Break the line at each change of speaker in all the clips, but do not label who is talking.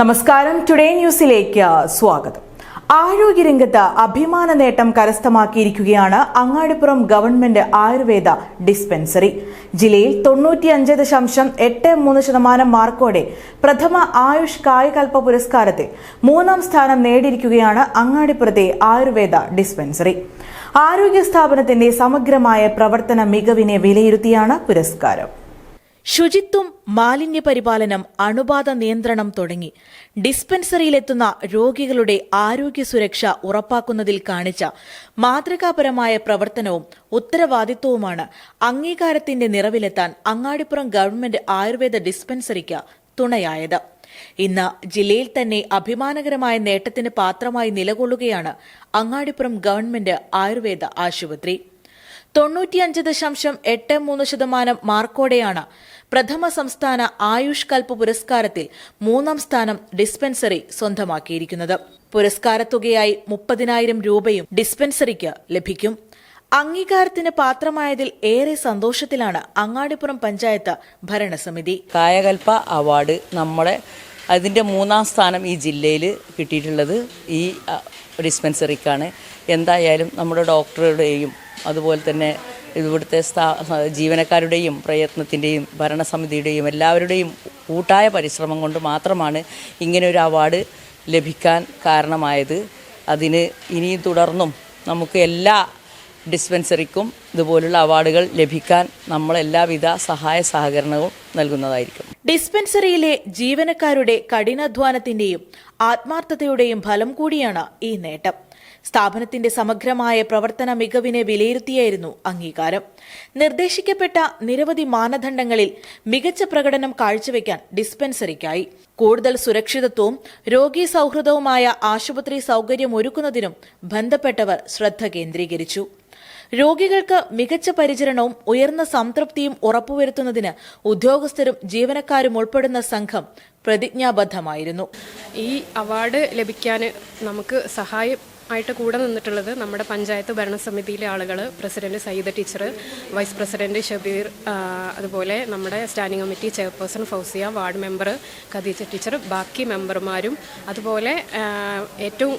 നമസ്കാരം. ടുഡേ ന്യൂസിലേക്ക് സ്വാഗതം. ആരോഗ്യരംഗത്ത് അഭിമാന നേട്ടം കരസ്ഥമാക്കിയിരിക്കുകയാണ് അങ്ങാടിപ്പുറം ഗവൺമെന്റ് ആയുർവേദ ഡിസ്പെൻസറി. ജില്ലയിൽ തൊണ്ണൂറ്റിയഞ്ച് ദശാംശം എട്ട് മൂന്ന് ശതമാനം മാർക്കോടെ പ്രഥമ ആയുഷ് കായകൽപ്പ പുരസ്കാരത്തിൽ മൂന്നാം സ്ഥാനം നേടിയിരിക്കുകയാണ് അങ്ങാടിപ്പുറത്തെ ആയുർവേദ ഡിസ്പെൻസറി. ആരോഗ്യ സ്ഥാപനത്തിന്റെ സമഗ്രമായ പ്രവർത്തന മികവിനെ വിലയിരുത്തിയാണ് പുരസ്കാരം. ശുചിത്വം മാലിന്യ പരിപാലനം അണുബാധ നിയന്ത്രണം തുടങ്ങി. ഡിസ്പെൻസറിയിലെത്തുന്ന രോഗികളുടെ ആരോഗ്യ സുരക്ഷ ഉറപ്പാക്കുന്നതിൽ കാണിച്ച മാതൃകാപരമായ പ്രവർത്തനവും ഉത്തരവാദിത്വവുമാണ് അംഗീകാരത്തിന്റെ നിറവിലെത്താൻ അങ്ങാടിപ്പുറം ഗവൺമെന്റ് ആയുർവേദ ഡിസ്പെൻസറിക്ക് തുണയായത്. ഇന്ന് ജില്ലയിൽ തന്നെ അഭിമാനകരമായ നേട്ടത്തിന് പാത്രമായി നിലകൊള്ളുകയാണ് അങ്ങാടിപ്പുറം ഗവൺമെന്റ് ആയുർവേദ ആശുപത്രി. തൊണ്ണൂറ്റിയഞ്ച് ദശാംശം എട്ട് മൂന്ന് ശതമാനം മാർക്കോടെയാണ് പ്രഥമ സംസ്ഥാന ആയുഷ് കൽപ്പ് പുരസ്കാരത്തിൽ മൂന്നാം സ്ഥാനം ഡിസ്പെൻസറി സ്വന്തമാക്കിയിരിക്കുന്നത്. പുരസ്കാരത്തുകയായി മുപ്പതിനായിരം രൂപയും ഡിസ്പെൻസറിക്ക് ലഭിക്കും. അംഗീകാരത്തിന് പാത്രമായതിൽ ഏറെ സന്തോഷത്തിലാണ് അങ്ങാടിപ്പുറം പഞ്ചായത്ത് ഭരണസമിതി.
കായകൽപ്പ അവാർഡ് നമ്മുടെ അതിന്റെ മൂന്നാം സ്ഥാനം ഈ ജില്ലയിൽ കിട്ടിയിട്ടുള്ളത് ഈ ഡിസ്പെൻസറിക്കാണ്. എന്തായാലും നമ്മുടെ ഡോക്ടറുടെയും അതുപോലെ തന്നെ ഇവിടുത്തെ സ്ഥാ ജീവനക്കാരുടെയും പ്രയത്നത്തിന്റെയും ഭരണസമിതിയുടെയും എല്ലാവരുടെയും കൂട്ടായ പരിശ്രമം കൊണ്ട് മാത്രമാണ് ഇങ്ങനെ ഒരു അവാർഡ് ലഭിക്കാൻ കാരണമായത്. അതിന് ഇനിയും തുടർന്നും നമുക്ക് എല്ലാ ഡിസ്പെൻസറിക്കും ഇതുപോലുള്ള അവാർഡുകൾ ലഭിക്കാൻ നമ്മളെല്ലാവിധ സഹായ സഹകരണവും നൽകുന്നതായിരിക്കും.
ഡിസ്പെൻസറിയിലെ ജീവനക്കാരുടെ കഠിനാധ്വാനത്തിന്റെയും ആത്മാർത്ഥതയുടെയും ഫലം കൂടിയാണ് ഈ നേട്ടം. സ്ഥാപനത്തിന്റെ സമഗ്രമായ പ്രവർത്തന മികവിനെ വിലയിരുത്തിയായിരുന്നു അംഗീകാരം. നിർദ്ദേശിക്കപ്പെട്ട നിരവധി മാനദണ്ഡങ്ങളിൽ മികച്ച പ്രകടനം കാഴ്ചവെക്കാൻ ഡിസ്പെൻസറിക്കായി. കൂടുതൽ സുരക്ഷിതത്വവും രോഗി സൗഹൃദവുമായ ആശുപത്രി സൌകര്യം ഒരുക്കുന്നതിനും ബന്ധപ്പെട്ടവർ ശ്രദ്ധ കേന്ദ്രീകരിച്ചു. രോഗികൾക്ക് മികച്ച പരിചരണവും ഉയർന്ന സംതൃപ്തിയും ഉറപ്പുവരുത്തുന്നതിന് ഉദ്യോഗസ്ഥരും ജീവനക്കാരും ഉൾപ്പെടുന്ന സംഘം പ്രതിജ്ഞാബദ്ധമായിരുന്നു.
ഈ അവാർഡ് ലഭിക്കാൻ നമുക്ക് സഹായം ആയിട്ട് കൂടെ നിന്നിട്ടുള്ളത് നമ്മുടെ പഞ്ചായത്ത് ഭരണസമിതിയിലെ ആളുകൾ president Sayyid teacher vice president Shabeer അതുപോലെ നമ്മുടെ standing committee chairperson Fousiya ward member Khadeeja teacher ബാക്കി മെമ്പർമാരും അതുപോലെ ഏറ്റവും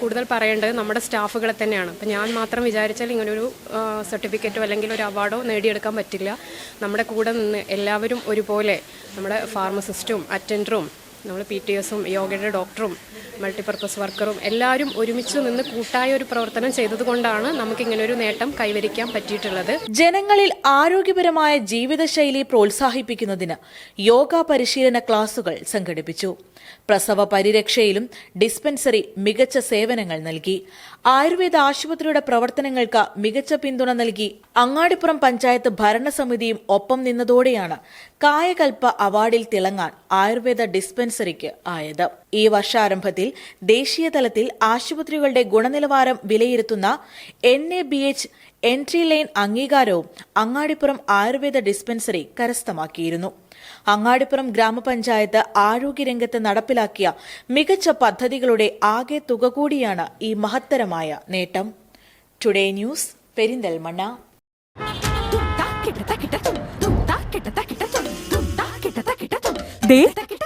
കൂടുതൽ പറയേണ്ടത് നമ്മുടെ സ്റ്റാഫുകളെ തന്നെയാണ്. അപ്പം ഞാൻ മാത്രം വിചാരിച്ചാൽ ഇങ്ങനൊരു സർട്ടിഫിക്കറ്റോ അല്ലെങ്കിൽ ഒരു അവാർഡോ നേടിയെടുക്കാൻ പറ്റില്ല. നമ്മുടെ കൂടെ നിന്ന് എല്ലാവരും ഒരുപോലെ നമ്മുടെ ഫാർമസിസ്റ്റും അറ്റൻഡറും നമ്മൾ പി ടി എസും യോഗയുടെ ഡോക്ടറും മൾട്ടിപർപ്പസ് വർക്കറും എല്ലാവരും ഒരുമിച്ച് നിന്ന് കൂട്ടായ ഒരു പ്രവർത്തനം ചെയ്തതുകൊണ്ടാണ് നമുക്കിങ്ങനെ ഒരു നേട്ടം കൈവരിക്കാൻ പറ്റിയിട്ടുള്ളത്.
ജനങ്ങളിൽ ആരോഗ്യപരമായ ജീവിതശൈലി പ്രോത്സാഹിപ്പിക്കുന്നതിന് യോഗ പരിശീലന ക്ലാസുകൾ സംഘടിപ്പിച്ചു. പ്രസവ പരിരക്ഷയിലും ഡിസ്പെൻസറി മികച്ച സേവനങ്ങൾ നൽകി. ആയുർവേദ ആശുപത്രിയുടെ പ്രവർത്തനങ്ങൾക്ക് മികച്ച പിന്തുണ നൽകി. അങ്ങാടിപ്പുറം പഞ്ചായത്ത് ഭരണസമിതിയും ഒപ്പം നിന്നതോടെയാണ് കായകൽപ്പ അവാർഡിൽ തിളങ്ങാൻ ആയുർവേദ ഡിസ്പെൻസറിക്ക് ആയത്. ഈ വർഷാരംഭത്തിൽ ദേശീയ തലത്തിൽ ആശുപത്രികളുടെ ഗുണനിലവാരം വിലയിരുത്തുന്ന N A B H entry line അംഗീകാരവും അങ്ങാടിപ്പുറം ആയുർവേദ ഡിസ്പെൻസറി കരസ്ഥമാക്കിയിരുന്നു. അങ്ങാടിപ്പുറം ഗ്രാമപഞ്ചായത്ത് ആരോഗ്യരംഗത്ത് നടപ്പിലാക്കിയ മികച്ച പദ്ധതികളുടെ ആകെ തുക കൂടിയാണ് ഈ മഹത്തരമായ നേട്ടം. Today news Perinthalmanna.